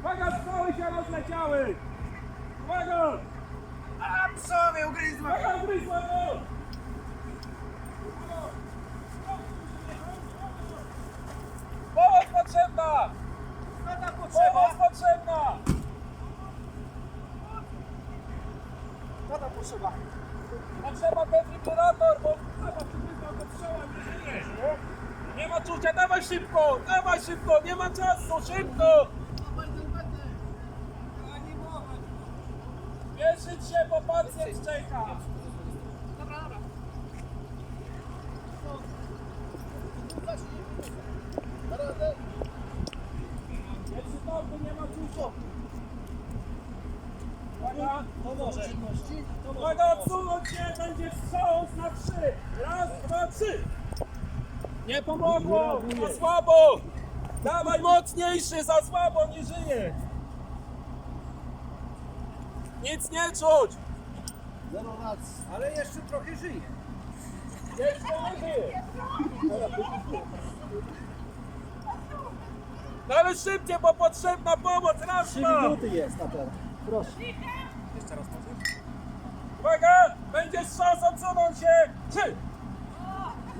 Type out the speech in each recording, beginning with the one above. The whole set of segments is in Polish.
Uwaga, stoły się rozleciały! Uwaga! A psowie ugryzła! Uwaga, ugryzła! Pomoc potrzebna! Pomoc potrzebna! Tata potrzeba! Potrzeba defibrator, bo czucia, dawaj szybko, dawaj szybko, nie ma czasu, szybko! Spieszyć się, bo pacjent czeka. Dobra, dobra. Jest dobry, nie ma czucia. Uwaga, uwaga, odsunąć się, będzie wstrząs na trzy. Raz, dwa, trzy. Nie pomogło, za słabo. Dawaj mocniejszy, za słabo, nie żyje. Nic nie czuć. Ale jeszcze trochę żyje. Jeszcze żyje. No ale szybciej, bo potrzebna pomoc. Raz, dwa. jest na pewno. Proszę. Jeszcze raz? Uwaga! Będzie szans odsunąć się! Trzy!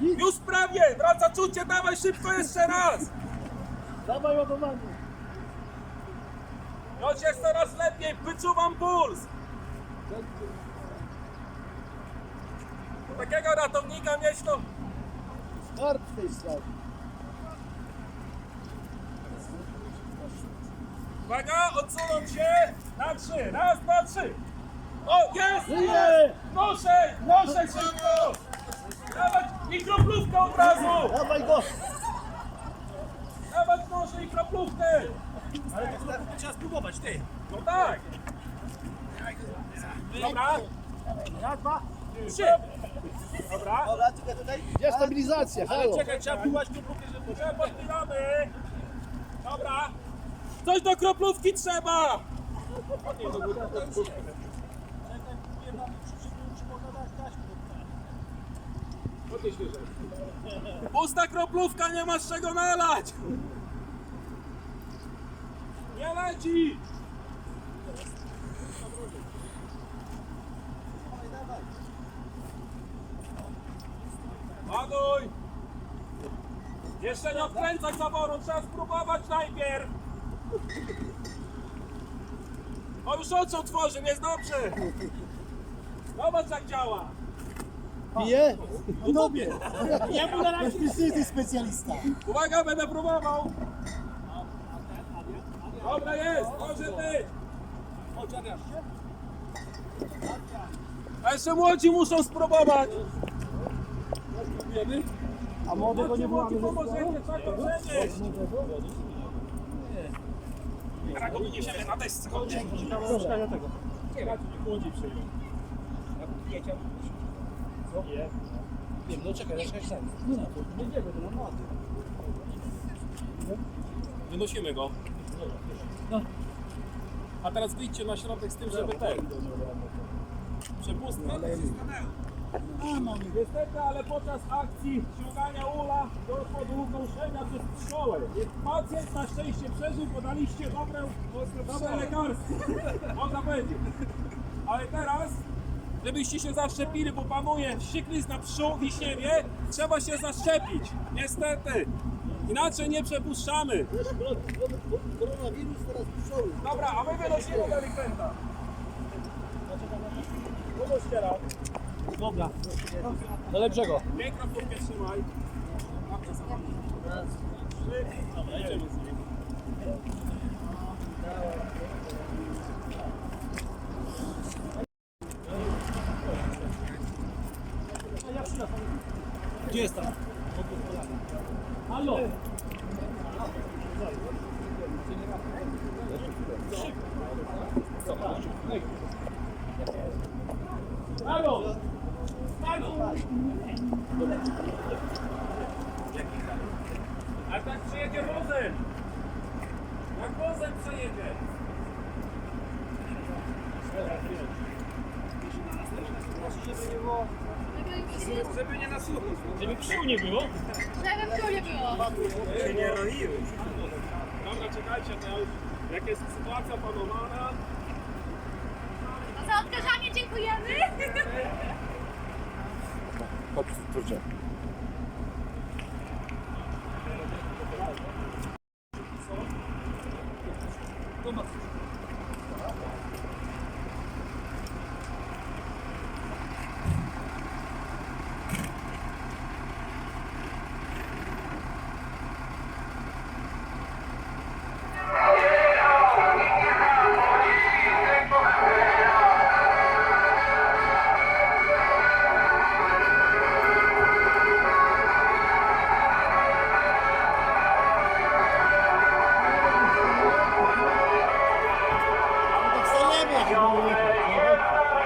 Już prawie! Wraca czucie, dawaj szybko jeszcze raz! Dawaj ładowanie. Już jest coraz lepiej, wyczuwam puls! Takiego ratownika mieć to... Start w tej. Uwaga, odsunąć się! Na trzy! Raz, dwa, trzy! O, jest! Jest! Noszę szybko! Od razu! Dawaj go. Dawać noszę i kroplówkę! Ale to trzeba spróbować, ty. No tak! Dobra, Raz, dwa. trzy! Dobra, Dobra, tylko tutaj. Gdzie stabilizacja? Halo. Czekaj, trzeba próbować kroplówkę, żeby... Dobrze, podpinamy! Dobra! Coś do kroplówki trzeba! Pusta kroplówka, nie masz czego nalać! Nie leci! Ładuj! Jeszcze nie odkręcaj zaworu, trzeba spróbować najpierw! O już oczy otworzył, jest dobrze! Zobacz jak działa! Bije? No tobie. Ja mu na razie ty specjalista. Uwaga, będę próbował! Dobra jest, może być! A jeszcze młodzi muszą spróbować! A młodego nie było. Młodzi pomożecie, trzeba to przenieść! Teraz go wyniesiemy na desce, chodź. Troszkę ja tego. Młodzi przyjdą. Wiem, no czekaj, czekaj, czekaj. Jedziemy do namiotu. Wynosimy go. A teraz wyjdźcie na środek z tym, żeby ten. Przepustkę. Niestety, ale podczas akcji ściągania ula do podłużenia przez pszczołę. Pacjent na szczęście przeżył, podaliście dobre, dobre lekarstwo. Można powiedzieć. Ale teraz, żebyście się zaszczepili, bo panuje wścieklizna pszczół w Wiśniewie, trzeba się zaszczepić. Niestety. Inaczej nie przepuszczamy. Koronawirus teraz pszczoły. Dobra, a my wynosimy delikwenta. Pomóż teraz. Dobra. Do lepszego. Mikrofon trzymaj. Trzy. Dobra, idziemy z Gdzie jest tam? Halo. Halo. Halo. A tak przyjedzie wozem. Jak wozem przejedzie. Żeby nie na nasłuchać. Żeby psiu nie było? Żeby psiu nie było. Się nie roiły. Dobra, czekajcie, to jak jest sytuacja panowana. No za odkażanie dziękujemy. Chodź, turczak.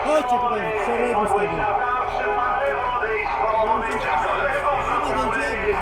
Chodźcie tutaj, szeregu z tego. Chyba dojdziemy.